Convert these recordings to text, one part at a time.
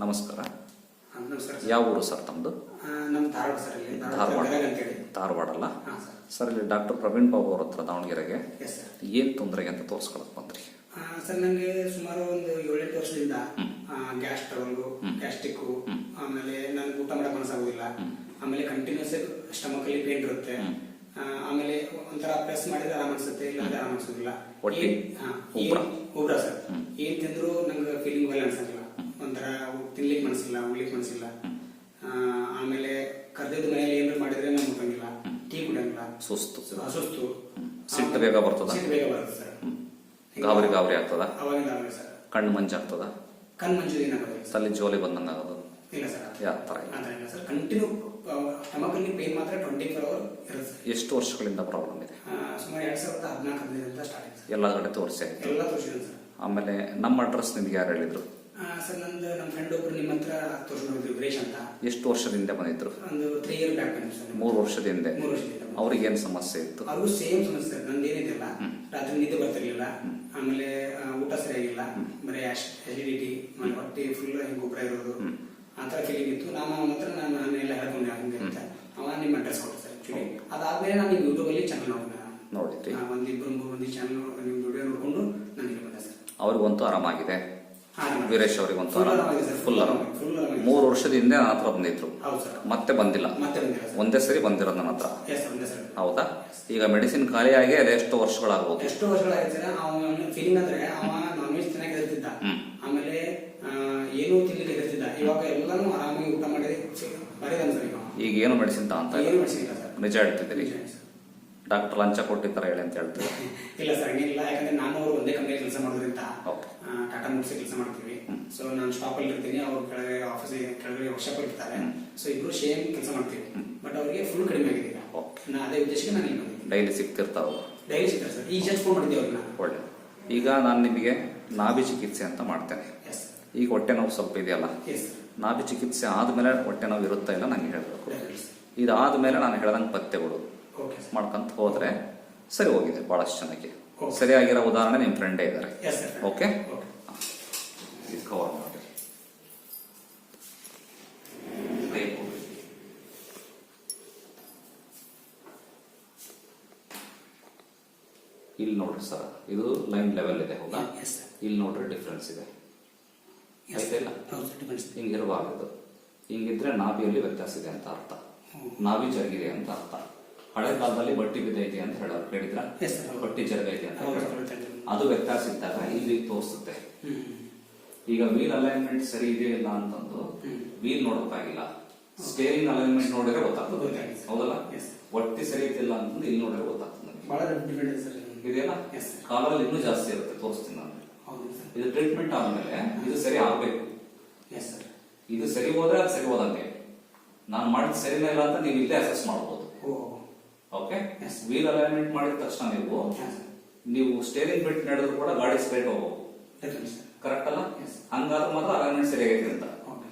ನಮಸ್ಕಾರ. ನಮಸ್ಕಾರ ಯಾವ ಊರು ಸರ್ ತಮ್ಮದು ಧಾರವಾಡ ಸರ್ ಇಲ್ಲಿ. ಧಾರವಾಡ ಅಲ್ಲ? ಸರ್. ಇಲ್ಲಿ ಡಾಕ್ಟರ್ ಪ್ರವೀಣ್ ಬಾಬು ಅವ್ರ ಹತ್ರ ದಾವಣಗೆರೆಗೆ. ಏನು ತೊಂದರೆಗೆ ಅಂತ ತೋರಿಸ್ಕೊಳಕ್ ಬಂದ್ರಿ? ಸರ್ ನನಗೆ ಸುಮಾರು ಒಂದು ಏಳೆಂಟು ವರ್ಷದಿಂದ ಗ್ಯಾಸ್ ಟ್ರಬಲ್ ಗ್ಯಾಸ್ಟಿಕ್ಕು ಆಮೇಲೆ ನನಗೆ ಊಟ ಮಾಡಕ್ ಮನಸ್ಸಾಗೋದಿಲ್ಲ. ಆಮೇಲೆ ಕಂಟಿನ್ಯೂಸ್ ಸ್ಟಮಕಲ್ಲಿ ಪೇನ್ ಇರುತ್ತೆ. ಆಮೇಲೆ ಒಂಥರ ಪ್ರೆಸ್ ಮಾಡಿದ್ರೆ ಆರಾಮ ಅನ್ಸುತ್ತೆ ಇಲ್ಲ ಆರಾಮ ಅನ್ಸೋದಿಲ್ಲ. ಉಬ್ರ? ಸರ್. ಏನ್ ತಿಂದ್ರು ನಂಗೆ ಫೀಲಿಂಗ್ ವೆಲ್ ಅನ್ಸಂಗಿಲ್ಲ ಒಂಥರ ತಿನ್ಲಿಕ್ಕೆ ಮನಸ್ಸಿಲ್ಲ ಉಳ್ಲಿಕ್ಕೆ ಮನಸ್ಸಿಲ್ಲ ಆಮೇಲೆ ಕರ್ದಿದ್ದ ಮನೆಯಲ್ಲಿ ಏನಾದ್ರು ಮಾಡಿದ್ರೆ ನಮ್ಗೆ ಮುಟ್ಟಂಗಿಲ್ಲ ಟೀ ಕುಡಿಯಂಗಿಲ್ಲ. ಸುಸ್ತು. ಅಸುಸ್ತು ಸಿಟ್ಟು ಬೇಗ ಬರ್ತದ? ಸಿಟ್ಟು ಬೇಗ ಬರ್ತದೆ ಸರ್. ಗಾಬರಿ ಗಾಬರಿ ಆಗ್ತದ? ಅವಾಗ ಸರ್. ಕಣ್ಣು ಮಂಜಾಗ್ತದ ಕಣ್ಣು ಮಂಜು ಏನಾಗೋದಿಲ್ಲ ಸರ್. ತಲೆ ಜೋಲಿ ಬಂದಂಗ ಆಗೋದು? ಇಲ್ಲ ಸರ್ ಯಾವ ಥರ ಇಲ್ಲ? ಸರ್. ಕಂಟಿನ್ಯೂ ಸ್ಟಮಕಲ್ಲಿ ಪೇನ್ ಮಾತ್ರ ಟ್ವೆಂಟಿ ಫೋರ್ ಅವರ್ ಇರುತ್ತೆ ಎಷ್ಟು ವರ್ಷಗಳಿಂದ ಪ್ರಾಬ್ಲಮ್ ಇದೆ? ಸುಮಾರು ಎರಡ್ ಸಾವಿರದ ಹದಿನಾಲ್ಕು ಹದಿನೈದರಿಂದ ಸ್ಟಾರ್ಟ್ ಆಗಿದೆ ಎಲ್ಲ ಕಡೆ ತೋರಿಸಿ ಎಲ್ಲ ತೋರಿಸಿದ್ದೀನಿ ಸರ್. ಆಮೇಲೆ ನಮ್ಮ ಅಡ್ರೆಸ್ ನಿಮ್ಗೆ ಯಾರು ಹೇಳಿದ್ರು? ಸರ್ ನಂದು ನಮ್ಮ ಫ್ರೆಂಡ್ ಒಬ್ರು ನಿಮ್ಮ ಹತ್ರ ತೋರಿಸ್ಕೊಂಡಿದ್ರು ವೀರೇಶ್ ಅಂತ. ಎಷ್ಟು ವರ್ಷದಿಂದ ಬಂದಿದ್ರು? ಒಂದು ತ್ರೀ ಇಯರ್ ಬ್ಯಾಕ್ ಬಂದಿದ್ರು ಸರ್ ಮೂರು ವರ್ಷದಿಂದ ಮೂರು ವರ್ಷದಿಂದ ಅವ್ರಿಗೆ ಏನು ಸಮಸ್ಯೆ ಇತ್ತು? ಅವ್ರಿಗೂ ಸೇಮ್ ಸಮಸ್ಯೆ ಸರ್ ನಂದು ಏನಿದೆಯಲ್ಲ ರಾತ್ರಿ ನಿದ್ದೆ ಬರ್ತಿರ್ಲಿಲ್ಲ ಆಮೇಲೆ ಆ, ಊಟ ಸರಿಯಾಗಿಲ್ಲ ಬರೀ ಅಸಿಡಿಟಿ ಹೊಟ್ಟೆ ಫುಲ್ ಗೊಬ್ಬರ ಇರೋದು. ಆ ಥರ ಫೀಲಿಂಗ್ ಇತ್ತು. ನಾನು ಅವನ ಹತ್ರ ನಾನು ಎಲ್ಲ ಹೇಳ್ಕೊಂಡೆ ಹಂಗೆ ಅಂತ. ಅವ ನಿಮ್ಮ ಅಡ್ರೆಸ್ ಕೊಟ್ಟೆ ಸರ್ ಆ್ಯಕ್ಚುಲಿ ಅದಾದ್ಮೇಲೆ ನಾನು ನಿಮ್ಮ ಯೂಟ್ಯೂಬಲ್ಲಿ ಚಾನಲ್ ನೋಡಿದೆ ನೋಡಿದ್ರಿ. ಒಂದಿಬ್ಬರು ಮೂರು ಮಂದಿ ಚಾನಲ್ ನಿಮ್ಮ ವಿಡಿಯೋ ನೋಡಿಕೊಂಡು ನಾನು ಇಲ್ಲಿ ಬಂದೆ ಸರ್. ಅವ್ರಿಗಂತೂ ಆರಾಮಾಗಿದೆ. ವೀರೇಶ್ ಅವರಿಗೆ ಒಂದು ಫುಲ್ ಮೂರು ವರ್ಷದ ಹಿಂದೆ ನನ್ನ ಹತ್ರ ಬಂದಿದ್ರು. ಮತ್ತೆ ಬಂದಿಲ್ಲ. ಒಂದೇ ಸರಿ ಬಂದಿರೋದು ನನ್ನ ಹತ್ರ. ಹೌದಾ? ಈಗ ಮೆಡಿಸಿನ್ ಖಾಲಿಯಾಗಿ ಅದೆಷ್ಟು ವರ್ಷಗಳಾಗ್ಬೋದು. ಎಷ್ಟು ವರ್ಷಗಳಾಗಿದೆ ಸರ್. ಅವನ ಫೀಲಿಂಗ್ ಅಂದ್ರೆ ಅವ ನಾನ್ ವೆಜ್ ಚೆನ್ನಾಗಿ ಇರ್ತಿದ್ದ ಆಮೇಲೆ ಏನೂ ತಿನ್ಲಿಕ್ಕೆ ಇರ್ತಿದ್ದ ಇವಾಗ ಎಲ್ಲಾನು ಆರಾಮಾಗಿ ಊಟ ಮಾಡಿ ಸರ್. ಈಗ ಏನು ಮೆಡಿಸಿನ್ ಸರ್. ನಿಜ ಹೇಳ್ತಿದ್ದೀರಿ. ಡಾಕ್ಟರ್ ಲಂಚ ಕೊಟ್ಟಿರ್ತಾರೆ ಹೇಳಿ ಅಂತ ಹೇಳ್ತೀವಿ ಇಲ್ಲ ಸರ್ ಹಂಗಿಲ್ಲ. ಯಾಕಂದ್ರೆ ನಾನು ಅವರು ಒಂದೇ ಕಂಪನಿ ಕೆಲಸ ಮಾಡೋದ್ರಿಂದ. ಟಾಟಾ ಮೋಟ್ಸ್ ಕೆಲಸ ಮಾಡ್ತೀವಿ. ಸೊ ನಾನು ಶಾಪ್ ಅಲ್ಲಿ ಇರ್ತೀನಿ ಅವ್ರು ಕೆಳಗೆ ಆಫೀಸ್ ಕೆಳಗಡೆ ವರ್ಕ್ಶಾಪ್ ಇರ್ತಾರೆ. ಸೊ ಇಬ್ರು ಸೇಮ್ ಕೆಲಸ ಮಾಡ್ತೀವಿ. ಬಟ್ ಅವರಿಗೆ ಫುಲ್ ಕಡಿಮೆ ಆಗಿದೆ. ನಾ ಅದೇ ಉದ್ದೇಶಕ್ಕೆ ನಾನು ಇಲ್ಲಿ ಡೈಲಿ ಸಿಗ್ತಿರ್ತಾವ ಡೈಲಿ ಸಿಗ್ತಾರೆ ಸರ್. ಈಗ ಜಸ್ಟ್ ಫೋನ್ ಮಾಡ್ತೀವಿ ಅವ್ರನ್ನ ನಾನು. ಒಳ್ಳೆ. ಈಗ ನಾನು ನಿಮಗೆ ನಾಭಿ ಚಿಕಿತ್ಸೆ ಅಂತ ಮಾಡ್ತೇನೆ. ಎಸ್ ಈಗ ಹೊಟ್ಟೆ ನೋವು ಸ್ವಲ್ಪ ಇದೆಯಲ್ಲ? ನಾಭಿ ಚಿಕಿತ್ಸೆ ಆದ್ಮೇಲೆ ಹೊಟ್ಟೆ ನೋವು ಇರುತ್ತಾ ಇಲ್ಲ? ನಂಗೆ ಹೇಳಬೇಕು. ಇದು ಇದಾದ್ಮೇಲೆ ನಾನು ಹೇಳ್ದಂಗೆ ಪತ್ತೆಗಳು ಮಾಡ್ಕೊಂತ ಹೋದ್ರೆ ಸರಿ ಹೋಗಿದೆ ಬಹಳಷ್ಟು ಜನಕ್ಕೆ. ಸರಿಯಾಗಿರೋ ಉದಾಹರಣೆ ನಿಮ್ಮ ಫ್ರೆಂಡೇ ಇದ್ದಾರೆ. ಓಕೆ ಕವರ್ ಮಾಡಿ. ಇಲ್ಲಿ ನೋಡ್ರಿ ಸರ್ ಇದು ಲೈನ್ ಲೆವೆಲ್ ಇದೆ ಹೌದಾ? ಇಲ್ಲಿ ನೋಡ್ರಿ ಡಿಫ್ರೆನ್ಸ್ ಇದೆ. ಇಲ್ಲ ಹಿಂಗಿರಬಾರದು ಹಿಂಗಿದ್ರೆ ನಾಭಿಯಲ್ಲಿ ವ್ಯತ್ಯಾಸ ಇದೆ ಅಂತ ಅರ್ಥ. ನಾಭಿ ಜರುಗಿದೆ ಅಂತ ಅರ್ಥ. ಹಳೆ ಕಾಲದಲ್ಲಿ ಬಟ್ಟಿ ಬಿದ್ದೈತಿ ಅಂತ ಹೇಳೋರು ಕೇಳಿದ್ರ ಎಸ್ sir. ಬಟ್ಟಿ ಜರುಗೈತಿ ಅಂತ ಹೌದು, ಹೇಳೋರು. ಅದು ವ್ಯತ್ಯಾಸ ಇದ್ದಾಗ ಇಲ್ಲಿ ತೋರಿಸುತ್ತೆ. ಈಗ ವೀಲ್ ಅಲೈನ್ಮೆಂಟ್ ಸರಿ ಇದೆ ಇಲ್ಲ ಅಂತಂದು. ವೀಲ್ ನೋಡೋಕ್ಕಾಗಿಲ್ಲ ಸ್ಟೇರಿಂಗ್ ಅಲೈನ್ಮೆಂಟ್ ನೋಡಿದ್ರೆ ಗೊತ್ತಾಗ್ತದೆ. ಹೌದಲ್ಲ? Yes. ಒಟ್ಟಿ ಸರಿ ಇದೆಯಲ್ಲ ಅಂತಂದು ಇಲ್ಲಿ ನೋಡಿದ್ರೆ ಗೊತ್ತಾಗ್ತದೆ. ಬಹಳ ಇದೆ ಸರ್ ಇದೆಯಲ್ಲ? Yes, ಕಾಲಲ್ಲಿ ಇನ್ನೂ ಜಾಸ್ತಿ ಇರುತ್ತೆ. ತೋರಿಸ್ತೀನಿ ನಾನು. ಹೌದು ಸರ್ ಇದು ಟ್ರೀಟ್ಮೆಂಟ್ ಆದ್ಮೇಲೆ ಇದು ಸರಿ ಆಗ್ಬೇಕು. ಎಸ್ ಸರ್ ಇದು ಸರಿ ಹೋದ್ರೆ ಅದು ಸರಿ ಹೋದಂಗೆ. ನಾನು ಮಾಡಿದ ಸರಿನೇ ಇಲ್ಲ ಅಂತ ನೀವು ಇಲ್ಲೇ ಅಸೆಸ್ ಮಾಡ್ಬೋದು. ಓಕೆ. ವೀಲ್ ಅಲೈನ್ಮೆಂಟ್ ಮಾಡಿದ ತಕ್ಷಣ ನೀವು ನೀವು ಸ್ಟೇರಿಂಗ್ ಬಿಟ್ಟು ನಡೆದ್ರು ಕೂಡ ಗಾಡಿ ಸ್ಟ್ರೈಟ್ ಹೋಗ್ಬೋದು. ಕರೆಕ್ಟ್ ಅಲ್ಲ? ಹಂಗಾದ್ರೆ ಮಾತ್ರ ಅಲೈನ್ಮೆಂಟ್ ಸರಿಯಾಗೈತೆ ಅಂತ. ಓಕೆ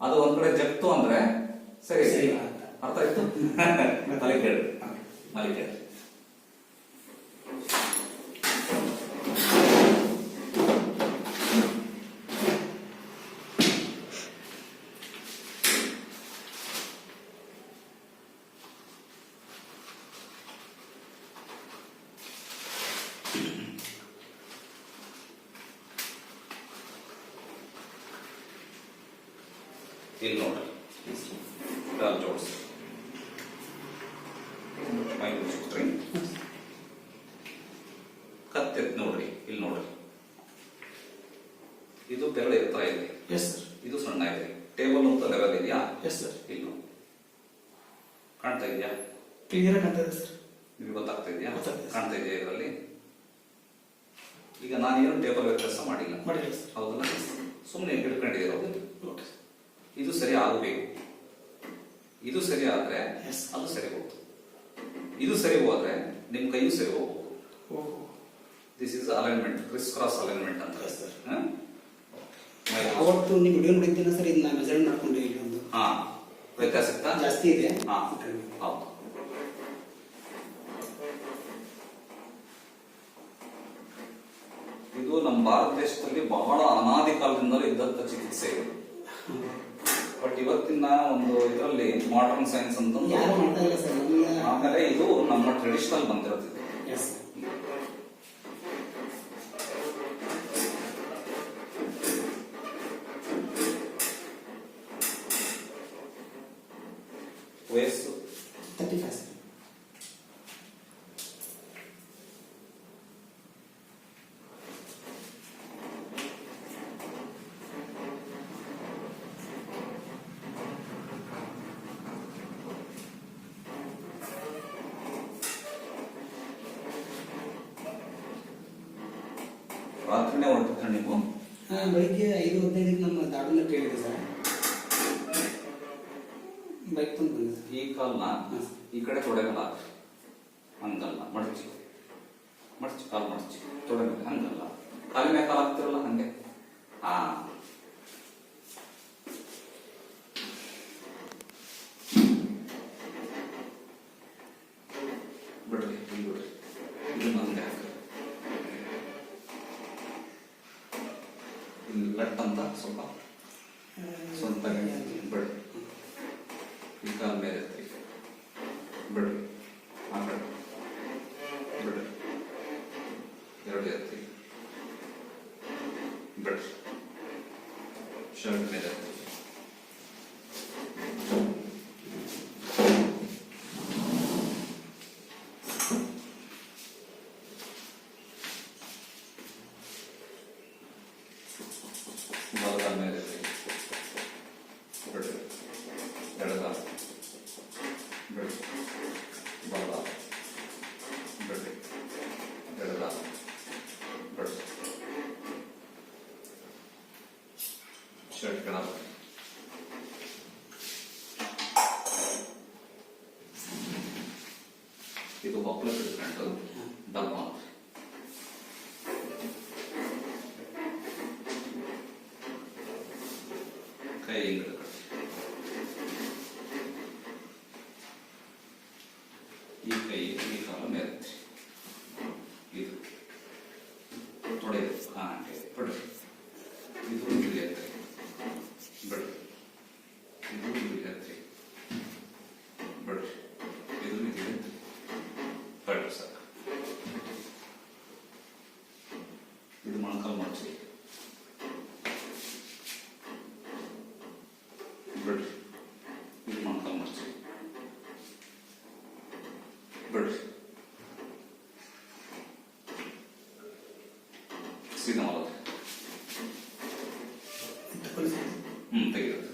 ಅದು ಒಂದ್ ಕಡೆ ಜಗ್ತು ಅಂದ್ರೆ ಸರಿ ಸರಿ. ಅರ್ಥ ಆಯ್ತು? ಮಲಿ ಕೇಳಿ ಇಲ್ಲಿ ನೋಡ್ರಿ ಕಾಲ್ ಜೋಡಿಸಿ ಮೈ ಮುಚ್ಚಿಟ್ರಿ ಕತ್ತೆತ್ ನೋಡ್ರಿ ಇಲ್ಲಿ ನೋಡ್ರಿ. ಇದು ಬೆರಳು ಎತ್ತರ ಇದೆ ಎಸ್ ಸರ್ ಇದು ಸಣ್ಣ ಇದೆ ಟೇಬಲ್ ಅಂತ ಲೆವೆಲ್ ಇದೆಯಾ? ಎಸ್ ಸರ್ ಇಲ್ಲ ಕಾಣ್ತಾ ಇದೆಯಾ? ಕ್ಲಿಯರ್ ಇದೆ ಸರ್ ನಿಮ್ಗೆ ಗೊತ್ತಾಗ್ತಾ ಇದೆಯಾ. ಕಾಣ್ತಾ ಇದೆಯಾ ಇದರಲ್ಲಿ? ಈಗ ನಾನೇನು ಟೇಬಲ್ ವ್ಯತ್ಯಾಸ ಮಾಡಿಲ್ಲ? ಮಾಡಿಲ್ಲ ಸರ್ ಹೌದಲ್ಲ? ಸುಮ್ಮನೆ ಹಿಡ್ಕೊಂಡಿದ್ದೀರ ಓಕೆ ಇದು ಸರಿ ಆಗಬೇಕು. ಇದು ಸರಿ ಆದ್ರೆ. ಅದು ಸರಿ ಹೋಗ್ತದೆ. ಇದು ಸರಿ ಹೋದ್ರೆ ನಿಮ್ ಕೈಯೂ ಸರಿ ಹೋಗ್ಬೋದು this is alignment criss cross alignment ಅಂತ? ಮೈ- ಅವತ್ತು ನೀವು ವಿಡಿಯೋ ನೋಡಿದ್ದೀನ ಸರ್ ಇದನ್ನ ಮೆಜರ್ ಮಾಡ್ಕೊಂಡೆ ಇಲ್ಲಿ ಒಂದು. ಹಾ. ವ್ಯತ್ಯಾಸ? ಜಾಸ್ತಿ ಇದೆ. ಹಾ. ಹೌದು. ಇದು ನಮ್ಮ ಭಾರತ ದೇಶದಲ್ಲಿ ಬಹಳ ಅನಾದಿ ಕಾಲದಿಂದಲೂ ಇದ್ದಂತ ಚಿಕಿತ್ಸೆ ಇದು. ಬಟ್ ಇವತ್ತಿನ ಒಂದು ಇದರಲ್ಲಿ ಮಾಡರ್ನ್ ಸೈನ್ಸ್ ಅಂತ ಆಮೇಲೆ ಇದು ನಮ್ಮ ಟ್ರೆಡಿಷನಲ್ ಬಂದಿರೋದು ಇದು. ಎಸ್ ವಯಸ್ಸು ತರ್ಟಿ ಫೈವ್ ಸರ್ ರಾತ್ರಿನೇ ಹೊರಟಿದ್ರೆ ನೀವು? ಹಾ, ಬೆಳಿಗ್ಗೆ ಐದು ಹದಿನೈದಕ್ಕೆ ನಮ್ಮ ದಾಡನ್ನ ಕೇಳಿದೆ ಸರ್. ಬೈಕ್ ತಂದು ಬಂದೆ ಈ ಕಾಲ್ನ. ಈ ಕಡೆ ತೊಡೆಗಲ್ಲ. ಹಂಗಲ್ಲ ಮಡಚಿ. ಮಡಚಿ ಕಾಲ್ ಮಡಚಿ. ತೊಡೆ ಮೇಲೆ ಹಂಗಲ್ಲ. ಕಾಲಿನ ಕಾಲ್ ಹಾಕ್ತಿರಲ್ಲ ಹಂಗೆ. ಹಾ. çevirmeden. ಕೈ ಹಿಂಗಡೆ ಈ ಕೈ ಈ ಕಾಲ ಮೇಲೆ ಇದು ತೊಡೆ ಹಾಗೆ ಬಿಡ್ರಿ ಇದು ಇಲ್ಲಿ ಎತ್ತಿ ಬಿಡ್ರಿ ಇದು ಇಲ್ಲಿ ಎತ್ತಿ ಬಿಡ್ರಿ ಇದು ಇಲ್ಲಿ ಎತ್ತಿ ಬಿಡ್ರಿ ಸರ್ ಇದು ಮೊಣಕಾಲು ಮಾಡ್ಸಿ ಬಿಡ್ರಿ ಇದು ಮೊಣಕಾಲು ಮಾಡ್ಸಿ ಬಿಡ್ರಿ ಸೀದಾ ಮಾಡೋದು ತಗೊಳ್ಳಿ ತೆಗೆದು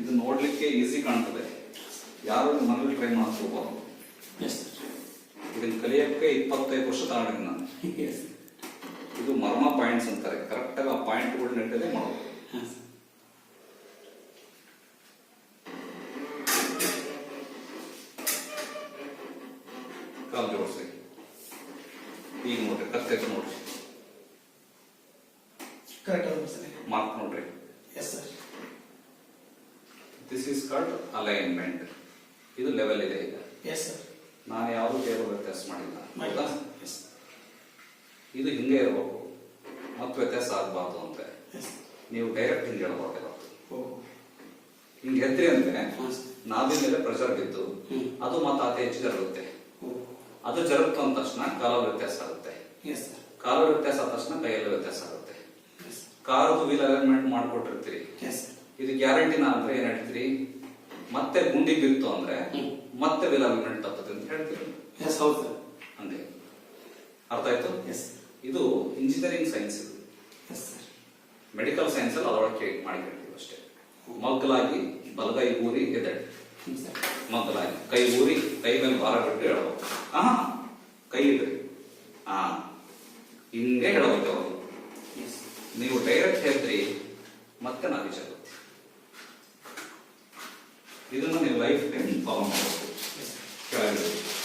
ಇದು ನೋಡ್ಲಿಕ್ಕೆ ಈಸಿ ಕಾಣ್ತದೆ. ಯಾರು ಮನೇಲಿ ಟ್ರೈ ಮಾಡ್ಕೋಬಹುದು ಇದನ್ನ ಕಲಿಯಕ್ಕೆ ಇಪ್ಪತ್ತೈದು ವರ್ಷ ತಗೊಂಡಿದ್ದೀನಿ ನಾನು. ಇದು ಮರ್ಮ ಪಾಯಿಂಟ್ಸ್ ಅಂತಾರೆ. ಕರೆಕ್ಟಾಗಿ ಆ ಪಾಯಿಂಟ್ಗಳನ್ನ ನೆಟ್ಟಲ್ಲೇ ಮಾಡೋದು ಹಾಂ ಸರ್ ಕಾಲು ಜೋಡಿಸಿ ಈಗ ನೋಡ್ರಿ ಕತ್ತೆತ್ತು ನೋಡ್ರಿ ಕರೆಕ್ಟ್ ಆಗಿದೆ ಸರ್ ಮಾರ್ಕ್ ನೋಡ್ರಿ. Yes sir this is called alignment ಇದು ಲೆವೆಲ್ ಇದೆ ಈಗ. ಎಸ್ ಸರ್ ನಾನು ಯಾವುದು ಟೇಬಲ್ ವ್ಯತ್ಯಾಸ ಮಾಡಿಲ್ಲ. ಹೌದಾ? ಇದು ಹಿಂಗೆ ಇರಬೇಕು. ಮತ್ತೆ ವ್ಯತ್ಯಾಸ ಆಗಬಾರ್ದು ಅಂತ. ನೀವು ಡೈರೆಕ್ಟ್ ಹಿಂಗೆ ಓ. ಹಿಂಗೆ ಎದ್ರಿ ಅಂದ್ರೆ ನಾದಿನ ಮೇಲೆ ಪ್ರೆಷರ್ ಬಿದ್ದು ಅದು ಮತ್ತೆ ಅತಿ ಹೆಚ್ಚು ಜರುಗುತ್ತೆ. ಅದು ಜರುಗ್ತು ಅಂದ ತಕ್ಷಣ ಕಾಲ ವ್ಯತ್ಯಾಸ ಆಗುತ್ತೆ ಕಾಲ ವ್ಯತ್ಯಾಸ ಆದ ತಕ್ಷಣ ಕೈಯಲ್ಲಿ ವ್ಯತ್ಯಾಸ ಆಗುತ್ತೆ. ಕಾರದು ವೀಲ್ ಅಲೈನ್ಮೆಂಟ್ ಮಾಡ್ಕೊಟ್ಟಿರ್ತೀರಿ. ಇದು ಗ್ಯಾರಂಟಿನ ಅಂದ್ರೆ ಏನ್ ಹೇಳ್ತೀರಿ? ಮತ್ತೆ ಗುಂಡಿ ಬಿತ್ತು ಅಂದ್ರೆ. ಮತ್ತೆ ವೀಲ್ ಅಲೈನ್ಮೆಂಟ್ ತಪ್ಪುತ್ತೆ ಅಂತ ಹೇಳ್ತೀರಿ. ಎಸ್ ಹೌದು ಸರ್. ಹಂಗೆ. ಅರ್ಥ ಆಯ್ತು? ಎಸ್ ಇದು ಇಂಜಿನಿಯರಿಂಗ್ ಸೈನ್ಸ್ ಇದು. ಎಸ್ ಸರ್ ಮೆಡಿಕಲ್ ಸೈನ್ಸ್ ಅಲ್ಲಿ ಅದರೊಳಗೆ ಮಾಡಿ ಹೇಳ್ತೀವಿ ಅಷ್ಟೇ. ಮಗ್ಗಲಾಗಿ ಬಲಗೈ ಊರಿ ಸರ್. ಮಗ್ಗಲಾಗಿ ಕೈ ಊರಿ ಕೈ ಮೇಲೆ ಭಾರ ಬಿಟ್ಟು ಹೇಳ್ಬೇಕು ಆ ಕೈ ಇಡ್ರಿ ಆ ಹಿಂಗೆ ಹೇಳ್ಬೇಕು ನೀವು ಡೈರೆಕ್ಟ್ ಹೇಳ್ತೀರಿ ಮತ್ತೆ ನಾವು ವಿಚಾರ ಇದನ್ನು ನೀವು ಲೈಫ್ ಟೈಮ್ ಫಾಲೋ ಮಾಡಬೇಕು. ಎಸ್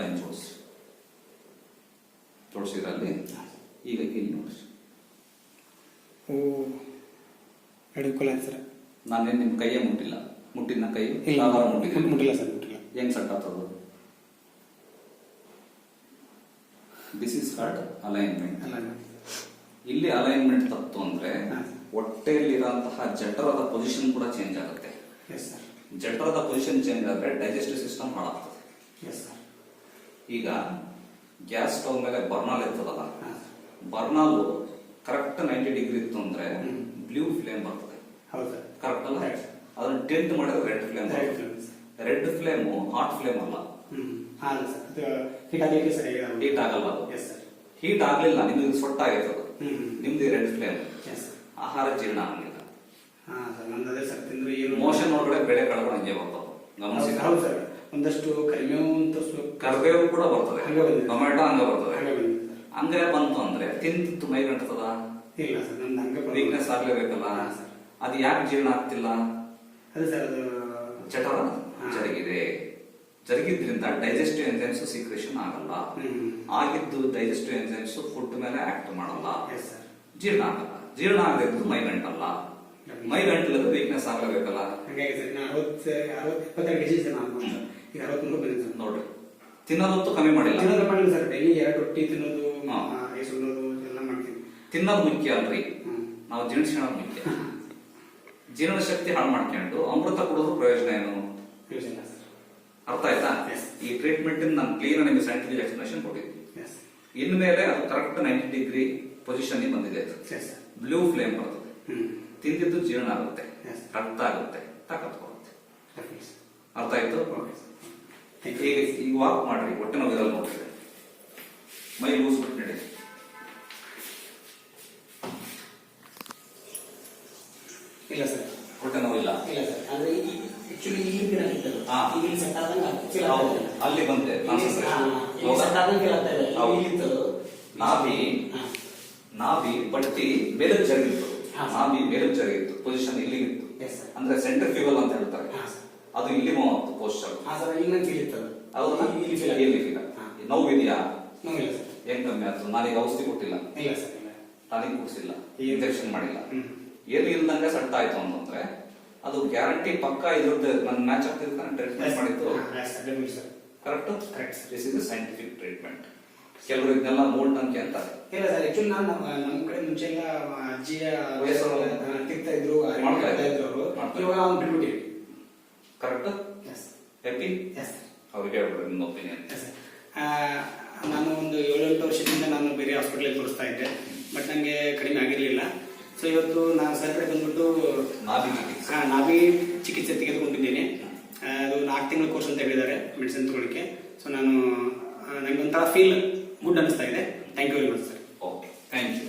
ಲೈನ್ ತೋರಿಸಿ ತೋರಿಸಿದ್ರಲ್ಲಿ ಈಗ ಇಲ್ಲಿ ನೋಡಿಸಿ ಓ ಎಡಕ್ಕಲ್ಲ ಸರ್. ನಾನೇನು ನಿಮ್ಮ ಕೈಯೇ ಮುಟ್ಟಿಲ್ಲ. ಮುಟ್ಟಿನ ಕೈ? ಸಾವಿರ ಮುಟ್ಟಿಲ್ಲ ಮುಟ್ಟಿಲ್ಲ ಸರ್ ಮುಟ್ಟಿಲ್ಲ. ಹೆಂಗೆ ಸಟ್ ಆಗ್ತದೆ ದಿಸ್ ಇಸ್ ಕಾಲ್ಡ್ ಅಲೈನ್ಮೆಂಟ್ ಇಲ್ಲಿ ಅಲೈನ್ಮೆಂಟ್ ತಪ್ಪು ಅಂದ್ರೆ ಹೊಟ್ಟೆಯಲ್ಲಿರುವಂತಹ ಜಠರದ ಪೊಸಿಷನ್ ಕೂಡ ಚೇಂಜ್ ಆಗುತ್ತೆ. ಜಠರದ ಪೊಸಿಷನ್ ಚೇಂಜ್ ಆದ್ರೆ ಡೈಜೆಸ್ಟಿವ್ ಸಿಸ್ಟಮ್ ಹಾಳಾಗ್ತದೆ. ಈಗ ಗ್ಯಾಸ್ ಸ್ಟವ್ ಮೇಲೆ ಬರ್ನಾಲ್ ಇರ್ತದಲ್ಲ ಬರ್ನಾಲ್ ಕರೆಕ್ಟ್ ನೈಂಟಿ ಡಿಗ್ರಿ ಇತ್ತು ಅಂದ್ರೆ. ಬ್ಲೂ ಫ್ಲೇಮ್ ಬರ್ತದೆ. ಹೌದು ಸರ್. ಕರೆಕ್ಟ್ ಅಲ್ಲ. ಅದನ್ನ ಟೆಂತ್ ಮಾಡಿದ್ರೆ red flame red flame hot flame ಅಲ್ಲ. ಹೀಟ್ ಆಗಲ್ಲ ಅದು. ಹೀಟ್ ಆಗ್ಲಿಲ್ಲ ನಿಮ್ದು ಸೊಟ್ಟಾಗಿರ್ತದೆ. ನಿಮ್ದು ರೆಡ್ ಫ್ಲೇಮ್ ಆಹಾರ ಜೀರ್ಣ ಏನು ಮೋಷನ್ ಒಳಗಡೆ ಬೆಳೆ ಕಳ್ಕೊಂಡು ಹಂಗೆ ನಮ್ಮ ಗಮನಿಸಿದ ಹೌದು ಸರ್. ಒಂದಷ್ಟು ಕರಿಮೇವು ಅಂತ ಕರಿಬೇವು ಕೂಡ ಬರ್ತದೆ ಹಂಗ ಬಂದಿದೆ. ಟೊಮೆಟೊ ಹಂಗ ಬರ್ತದೆ ಹಂಗ ಬಂದಿದೆ. ಸರ್ ಹಂಗೆ ಬಂತು ಅಂದ್ರೆ ತಿಂತಿತ್ತು ಮೈ ಗಂಟತದ ಇಲ್ಲ ಸರ್ ನಮ್ದು ಹಂಗೆ. ವೀಕ್ನೆಸ್ ಆಗ್ಲೇಬೇಕಲ್ಲ? ಅದು ಯಾಕೆ ಜೀರ್ಣ ಆಗ್ತಿಲ್ಲ? ಅದೇ ಸರ್ ಅದು ಜಠರ. ಜರುಗಿದೆ. ಜರುಗಿದ್ರಿಂದ ಡೈಜೆಸ್ಟಿವ್ ಎಂಜೈಮ್ಸ್ ಸೀಕ್ರೇಷನ್ ಆಗಲ್ಲ. ಆಗಿದ್ದು ಡೈಜೆಸ್ಟಿವ್ ಎಂಜೈಮ್ಸ್ ಫುಡ್ ಮೇಲೆ ಆಕ್ಟ್ ಮಾಡಲ್ಲ. ಜೀರ್ಣ ಆಗಲ್ಲ. ಜೀರ್ಣ ಆಗಬೇಕು ಮೈ ಗಂಟಲ್ಲ ಮೈ ಗಂಟಲದ್ದು ವೀಕ್ನೆಸ್ ಆಗಲೇಬೇಕಲ್ಲ? ಹಾಗಾಗಿ ಸರ್ ನಾನು ಅರವತ್ತು ಕೆ ಜಿ ನಾನು ಅರವತ್ಮೂರು ಬಂದಿದೆ ಸರ್ ನೋಡ್ರಿ. ತಿನ್ನೋದೊತ್ತು ಕಮ್ಮಿ ಮಾಡಿಲ್ಲ. ತಿನ್ನೋದು ಮಾಡಿಲ್ಲ ಸರ್. ಡೈಲಿ ಎರಡು ರೊಟ್ಟಿ ತಿನ್ನೋದು ಹಾ. ರೈಸ್ ಉಣ್ಣೋದು ಎಲ್ಲ ಮಾಡ್ತೀನಿ ತಿನ್ನೋದು ಮುಖ್ಯ ಅಲ್ರಿ. ಹ್ಮ್. ನಾವು ಜೀರ್ಣಿಸ್ಕೊಳ್ಳೋದು ಮುಖ್ಯ. ಜೀರ್ಣ ಶಕ್ತಿ ಹಾಳು ಮಾಡ್ಕೊಂಡು ಅಮೃತ ಕೊಡೋದು ಪ್ರಯೋಜನ ಏನು? ಸರ್. ಅರ್ಥ ಆಯ್ತಾ? Yes. ಈ ಟ್ರೀಟ್ಮೆಂಟ್ ನಾನು ಕ್ಲೀನ್ ನಿಮಗೆ ಸೈಂಟಿಫಿಕ್ ಎಕ್ಸ್ಪ್ಲನೇಷನ್ ಕೊಟ್ಟಿದ್ದೀನಿ. ಎಸ್ ಇನ್ಮೇಲೆ ಅದು ಕರೆಕ್ಟ್ ನೈಂಟಿ ಡಿಗ್ರಿ ಪೊಸಿಷನ್ ಬಂದಿದೆ. ಸರ್ ಬ್ಲೂ ಫ್ಲೇಮ್ ಬರ್ತದೆ. ಹ್ಞೂ ತಿಂದಿದ್ದು ಜೀರ್ಣ ಆಗುತ್ತೆ. Yes. ರಕ್ತ ಆಗುತ್ತೆ. ತಾಕತ್ ಬರುತ್ತೆ ಅರ್ಥ ಆಯ್ತು? ಥ್ಯಾಂಕ್ ಈಗ ಈಗ ವಾಕ್ ಮಾಡ್ರಿ ಹೊಟ್ಟೆ ನೋವು ಇರಲ್ಲ ನೋಡ್ರಿ. ಮೈ ಲೂಸ್ ಬಿಟ್ಟು ನಡಿ. ಇಲ್ಲ ಸರ್. ಹೊಟ್ಟೆ ನೋವು ಇಲ್ಲ ಇಲ್ಲ ಸರ್. ಅಂದ್ರೆ ಆಕ್ಚುಲಿ ಈ ಹಾ. ಇಲ್ಲಿ ಸೆಟ್ ಆದಂಗೆ ಫೀಲ್ ಹೌದು, ಅಲ್ಲಿ ಬಂತೆ. ಸೆಟ್ ಆದಂಗೆ ಇದೆ. ನಾಭಿ. ನಾಭಿ ಬಟ್ಟಿ ಬೇರೆ ಜರುಗಿತ್ತು. ನಾಭಿ ಮೇಲಕ್ಕೆ ಜರುಗಿತ್ತು. ಪೊಸಿಷನ್ ಇಲ್ಲಿಗಿತ್ತು. ಅಂದ್ರೆ ಸೆಂಟರ್ ಫ್ಯೂಗಲ್ ಅಂತ ಹೇಳ್ತಾರೆ. ಅದು ಇಲ್ಲಿ ಮೂವತ್ತು ಪೋಸ್ಟರ್ ಹಾ ಸರ್ ಇಲ್ಲಿ ನಂಗೆ ಇತ್ತು ಹೌದಾ. ಇಲ್ಲಿ ಇಲ್ಲಿ feel. ಹಾ. ನೋವು ನೋವಿಲ್ಲ ಸರ್. ಏನ್ ಕಮ್ಮಿ ಆಯ್ತು. ನಾನೀಗ ಔಷಧಿ ಕೊಟ್ಟಿಲ್ಲ. ಇಲ್ಲ ಸರ್ ಇಲ್ಲ. ಟಾನಿಕ್ ಕೊಡಿಸಿಲ್ಲ. ಇಂಜೆಕ್ಷನ್ ಮಾಡಿಲ್ಲ. ಏನು ಇಲ್ದಂಗೆ ಸಟ್ ಆಯ್ತು ಅಂತಂದ್ರೆ ಅದು ಗ್ಯಾರಂಟಿ ಪಕ್ಕ ಇದ್ರದ್ದು ನನ್ನ ಮ್ಯಾಚ್ ಆಗ್ತಿರ್ತಾನೆ ಟ್ರೀಟ್ಮೆಂಟ್ ಮಾಡಿದ್ದು. Sir correct this is scientific treatment ಕೆಲವರು ಇದನ್ನೆಲ್ಲ ಮೂಢನಂಬಿಕೆ ಅಂತಾರೆ. ಇಲ್ಲ ಸರ್ ಆಕ್ಚುಲಿ ನಾನು ನಮ್ಮ ಕಡೆ ಮುಂಚೆ ಎಲ್ಲ ಅಜ್ಜಿಯ ವಯಸ್ಸು- ತಿಂತ ಇದ್ರು ಮಾಡ್ತಾ ಇದ್ರು. ಇವಾಗ ಅವ್ನು ಬಿಟ್ಬಿಟ್ಟಿವಿ ಕರೆಕ್ಟ್ ಎಸ್ ಹ್ಯಾಪಿ ಎಸ್ ಅವ್ರಿಗೆ ಹೇಳ್ಬಿಡ್ರಿ ನಿಮ್ಮ ಒಪಿನಿಯನ್. ಎಸ್ ನಾನು ಒಂದು ಏಳೆಂಟು ವರ್ಷದಿಂದ ನಾನು ಬೇರೆ ಹಾಸ್ಪಿಟ್ಲಿಗೆ ತೋರಿಸ್ತಾ ಇದ್ದೆ ಬಟ್ ನನಗೆ ಕಡಿಮೆ ಆಗಿರಲಿಲ್ಲ. ಸೊ ಇವತ್ತು ನಾನು ಸರ್ ಕಡೆ ಬಂದ್ಬಿಟ್ಟು ನಾಭಿ ಹಾಂ ನಾಭಿ ಚಿಕಿತ್ಸೆ ತೆಗೆದುಕೊಂಡಿದ್ದೀನಿ. ಅದು ನಾಲ್ಕು ತಿಂಗಳ ಕೋರ್ಸ್ ಅಂತ ಹೇಳಿದ್ದಾರೆ ಮೆಡಿಸಿನ್ ತಗೊಳ್ಳಿಕ್ಕೆ. ಸೊ ನಾನು ನನಗೆ ಒಂಥರ ಫೀಲ್ ಗುಡ್ ಅನಿಸ್ತಾ ಇದೆ. Thank you very much sir